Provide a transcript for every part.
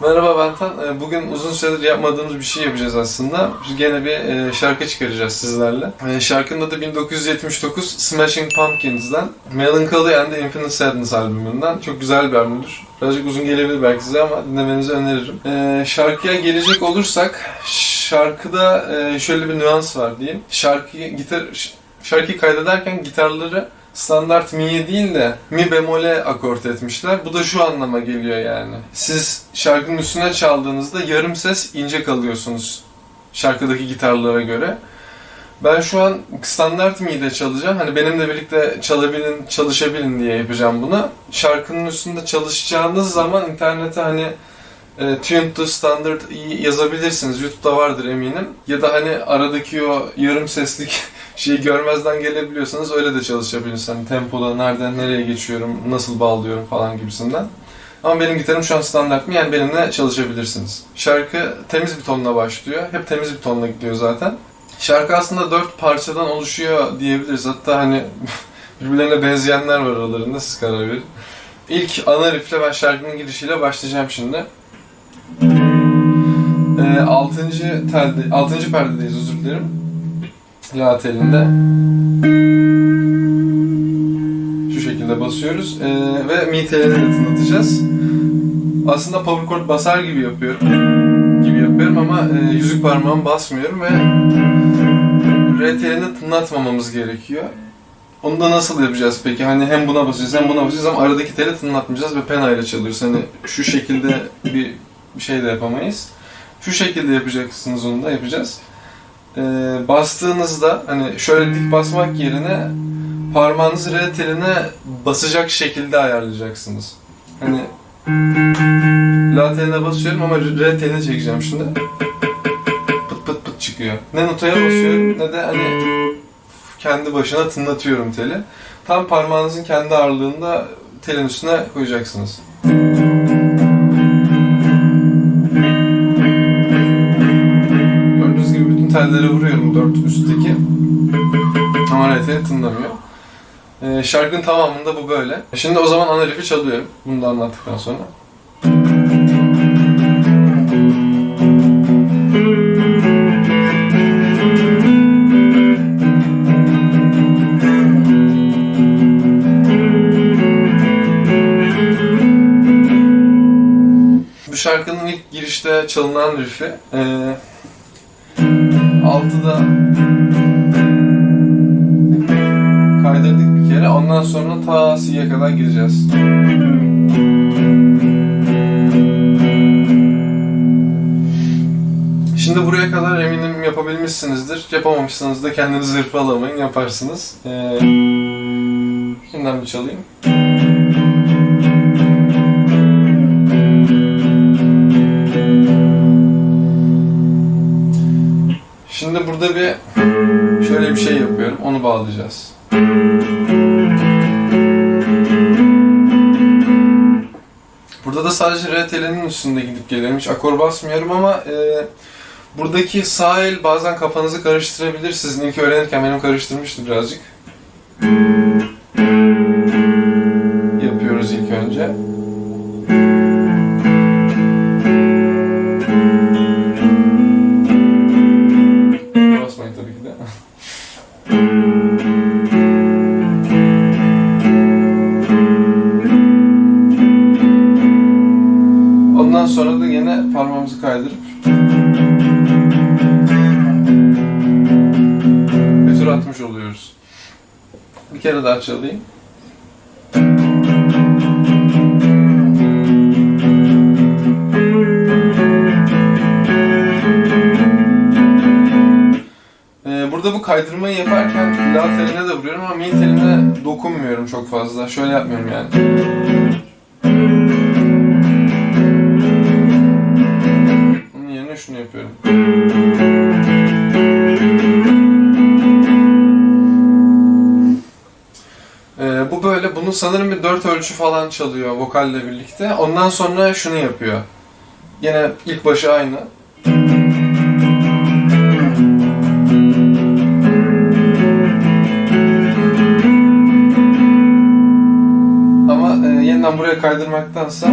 Merhaba Bentan. Ee, Bugün uzun süredir yapmadığımız bir şey yapacağız aslında. Biz gene bir e, şarkı çıkaracağız sizlerle. E, Şarkının adı 1979 Smashing Pumpkins'den Melancholy and the Infinite Sadness albümünden. Çok güzel bir albümdür. Birazcık uzun gelebilir belki size ama dinlemenizi öneririm. E, Şarkıya gelecek olursak şarkıda e, şöyle bir nüans var diyeyim. Şarkıyı gitar şarkıyı kaydederken gitarları standart mi'ye değil de mi bemole akort etmişler. Bu da şu anlama geliyor yani. Siz şarkının üstüne çaldığınızda yarım ses ince kalıyorsunuz şarkıdaki gitarlara göre. Ben şu an standart mi'de çalacağım. Hani benimle birlikte çalabilin, çalışabilin diye yapacağım bunu. Şarkının üstünde çalışacağınız zaman internete hani e, Tuned to Standard yazabilirsiniz. YouTube'da vardır eminim. Ya da hani aradaki o yarım seslik şeyi görmezden gelebiliyorsanız öyle de çalışabilirsiniz. Hani tempoda nereden nereye geçiyorum, nasıl bağlıyorum falan gibisinden. Ama benim gitarım şu an standart mı? Yani benimle çalışabilirsiniz. Şarkı temiz bir tonla başlıyor. Hep temiz bir tonla gidiyor zaten. Şarkı aslında dört parçadan oluşuyor diyebiliriz. Hatta hani birbirlerine benzeyenler var aralarında siz karar verin. İlk ana riffle ben şarkının girişiyle başlayacağım şimdi. Ee, altıncı telde, altıncı perdedeyiz özür dilerim. La telinde. Şu şekilde basıyoruz ee, ve mi telini de tınlatacağız. Aslında power chord basar gibi yapıyorum. Gibi yapıyorum ama e, yüzük parmağımı basmıyorum ve re telini tınlatmamamız gerekiyor. Onu da nasıl yapacağız peki? Hani hem buna basacağız hem buna basacağız ama aradaki teli tınlatmayacağız ve pena ile çalıyoruz. Hani şu şekilde bir, bir şey de yapamayız. Şu şekilde yapacaksınız onu da yapacağız. Ee, bastığınızda hani şöyle dik basmak yerine parmağınızı re teline basacak şekilde ayarlayacaksınız. Hani la teline basıyorum ama re teline çekeceğim şimdi. Pıt pıt pıt çıkıyor. Ne notaya basıyorum ne de hani kendi başına tınlatıyorum teli. Tam parmağınızın kendi ağırlığında telin üstüne koyacaksınız. tellere vuruyorum dört üstteki. Ama RT tınlamıyor. Ee, şarkının tamamında bu böyle. Şimdi o zaman ana riff'i çalıyorum. Bunu da anlattıktan sonra. Bu şarkının ilk girişte çalınan riff'i e, 6'da kaydırdık bir kere. Ondan sonra ta C'ye kadar gireceğiz. Şimdi buraya kadar eminim yapabilmişsinizdir. Yapamamışsınız da kendinizi hırpalamayın, yaparsınız. Ee, şimdiden bir çalayım. Bağlayacağız. Burada da sadece re telinin üstünde gidip geliyorum. Hiç akor basmıyorum ama e, buradaki sağ el bazen kafanızı karıştırabilir. Sizin ilk öğrenirken benim karıştırmıştı birazcık. Yapıyoruz ilk önce. Yine parmağımızı kaydırıp bir tur atmış oluyoruz. Bir kere daha çalayım. Ee, burada bu kaydırmayı yaparken la teline de vuruyorum ama mi teline dokunmuyorum çok fazla. Şöyle yapmıyorum yani. Sanırım bir dört ölçü falan çalıyor vokalle birlikte. Ondan sonra şunu yapıyor. Yine ilk başı aynı. Ama e, yeniden buraya kaydırmaktansa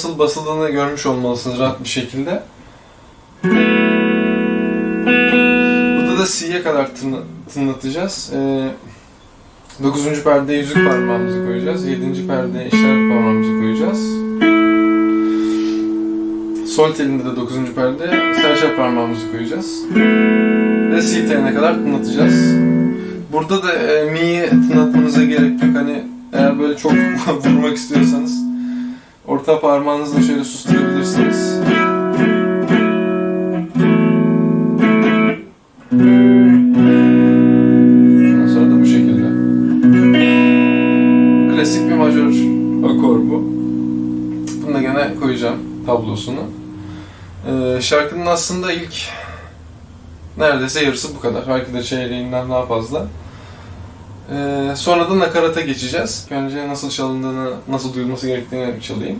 nasıl basıldığını görmüş olmalısınız rahat bir şekilde. Burada da C'ye kadar tınlatacağız. Ee, 9. perdeye yüzük parmağımızı koyacağız. 7. perdeye işaret parmağımızı koyacağız. Sol telinde de 9. perdeye serçe parmağımızı koyacağız. Ve C teline kadar tınlatacağız. Burada da e, mi'yi tınlatmanıza gerek yok. Hani eğer böyle çok vurmak istiyorsanız orta parmağınızla şöyle susturabilirsiniz. Sonra da bu şekilde. Klasik bir majör akor bu. Bunu da gene koyacağım tablosunu. Ee, şarkının aslında ilk neredeyse yarısı bu kadar. Belki de çeyreğinden daha fazla. Ee, sonra da nakarata geçeceğiz. Önce nasıl çalındığını, nasıl duyulması gerektiğini çalayım.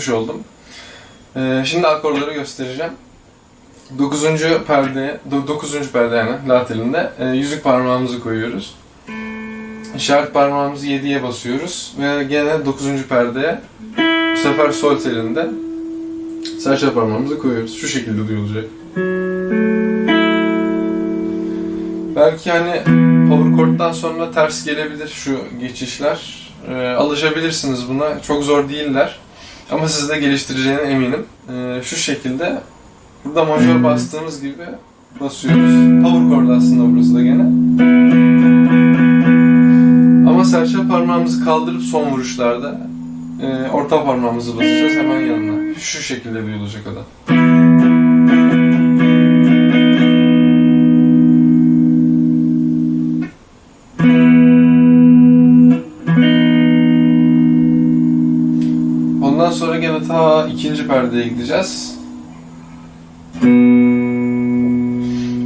Çıkmış oldum. Ee, şimdi akorları göstereceğim. 9. perdeye, 9. perde yani la telinde e, yüzük parmağımızı koyuyoruz. İşaret parmağımızı 7'ye basıyoruz ve gene 9. perdeye bu sefer sol telinde serçe parmağımızı koyuyoruz. Şu şekilde duyulacak. Belki hani power chord'dan sonra ters gelebilir şu geçişler. Ee, alışabilirsiniz buna. Çok zor değiller. Ama siz de geliştireceğine eminim. Ee, şu şekilde burada majör bastığımız gibi basıyoruz. Power chord aslında burası da gene. Ama serçe parmağımızı kaldırıp son vuruşlarda e, orta parmağımızı basacağız hemen yanına. Şu şekilde duyulacak o da. Ta ikinci perdeye gideceğiz.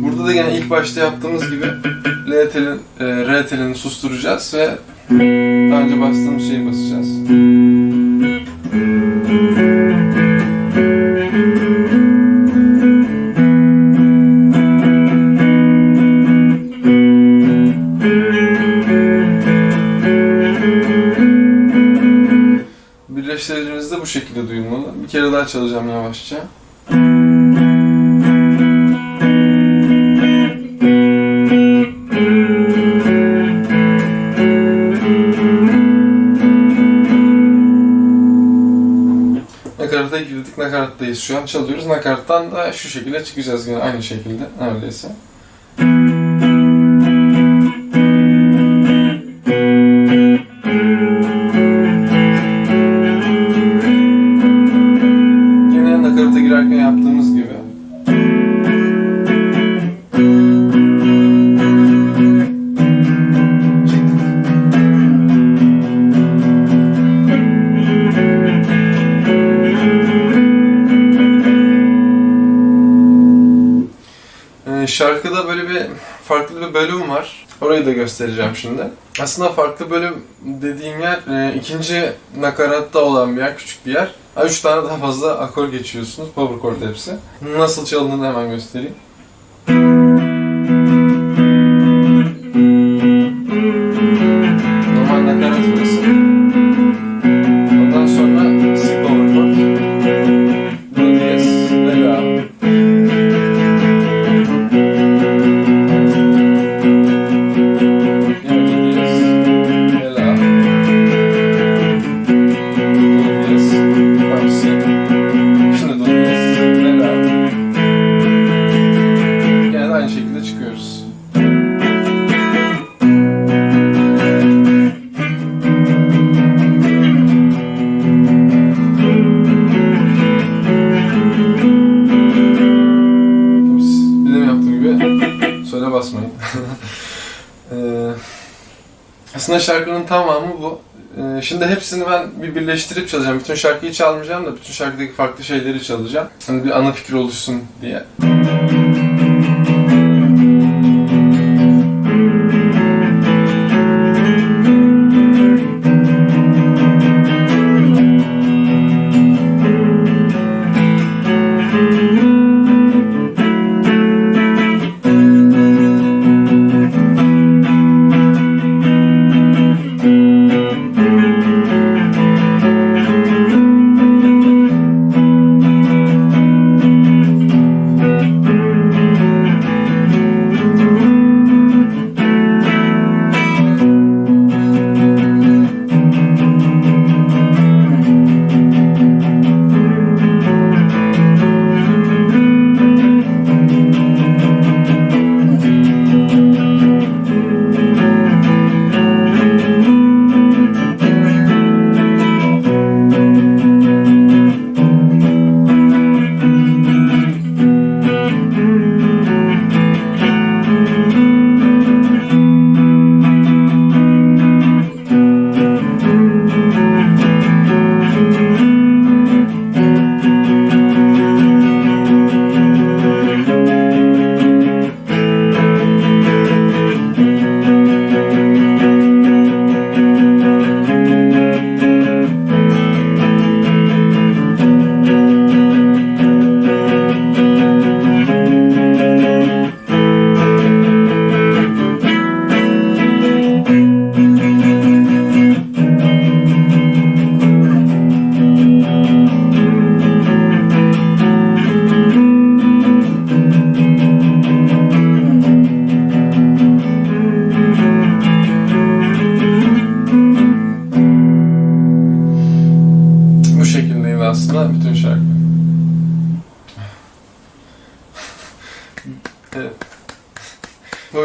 Burada da gene ilk başta yaptığımız gibi L telin, e, R telini susturacağız ve daha önce bastığımız şeyi basacağız. Daha çalacağım yavaşça. Nakarata girdik, nakarattayız şu an çalıyoruz. Nakarattan da şu şekilde çıkacağız yine aynı şekilde neredeyse. Şarkıda böyle bir farklı bir bölüm var. Orayı da göstereceğim şimdi. Aslında farklı bölüm dediğim yer e, ikinci nakaratta olan bir yer, küçük bir yer. Üç tane daha fazla akor geçiyorsunuz. Power chord hepsi. Nasıl çalındığını hemen göstereyim. Aslında şarkının tamamı bu. Ee, şimdi hepsini ben bir birleştirip çalacağım. Bütün şarkıyı çalmayacağım da bütün şarkıdaki farklı şeyleri çalacağım. Hani bir ana fikir oluşsun diye.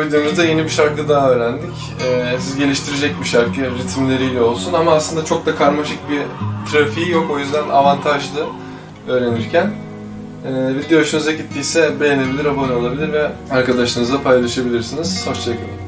Videomuzda yeni bir şarkı daha öğrendik. Ee, siz geliştirecek bir şarkı ritimleriyle olsun ama aslında çok da karmaşık bir trafiği yok o yüzden avantajlı öğrenirken. Ee, video hoşunuza gittiyse beğenebilir, abone olabilir ve arkadaşlarınızla paylaşabilirsiniz. Hoşçakalın.